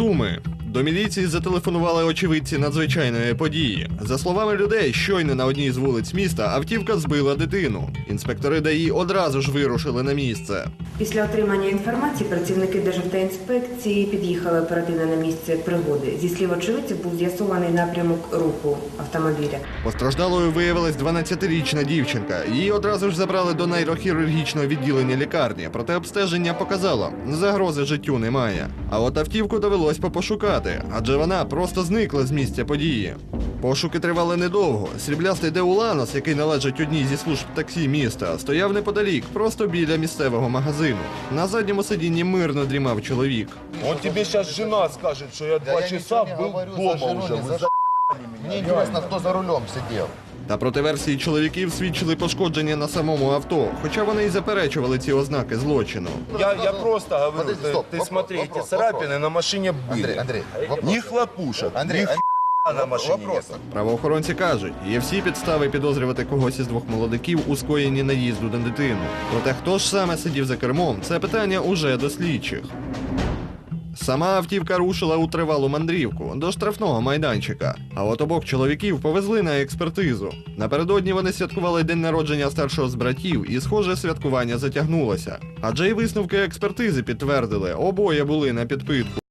Суми. До міліції зателефонували очевидці надзвичайної події. За словами людей, щойно на одній з вулиць міста автівка збила дитину. Інспектори ДАІ одразу ж вирушили на місце. Після отримання інформації працівники Державтоінспекції під'їхали оперативно на місце пригоди. Зі слів очевидців був з'ясований напрямок руху автомобіля. Постраждалою виявилась 12-річна дівчинка. Її одразу ж забрали до нейрохірургічного відділення лікарні, проте обстеження показало, загрози життю немає. А от автівку довелось попошукати, адже вона просто зникла з місця події. Пошуки тривали недовго. Сріблястий Деуланос, який належить одній зі служб таксі міста, стояв неподалік, просто біля місцевого магазину. На задньому сидінні мирно дрімав чоловік. От тобі зараз жена скаже, що я два часа ничего не был говорю, дома за жену уже. не Вы за за***ли Мне интересно, кто за рулем сидел. Та проти версії чоловіків свідчили пошкодження на самому авто, хоча вони й заперечували ці ознаки злочину. Я, я просто говорю, Подожди, ты, стоп, ты вопрос, смотри, вопрос, эти царапины вопрос. на машине были. Андрей, Андрей, вопрос. Ни хлопушек, Андрей, ни х**а на машине вопрос. нет. Правоохоронці кажуть, є всі підстави підозрювати когось із двох молодиків у скоєнні наїзду на дитину. Проте хто ж саме сидів за кермом, це питання уже до слідчих. Сама автівка рушила у тривалу мандрівку до штрафного майданчика. А от обох чоловіків повезли на експертизу. Напередодні вони святкували день народження старшого з братів, і, схоже, святкування затягнулося. Адже й висновки експертизи підтвердили, обоє були на підпитку.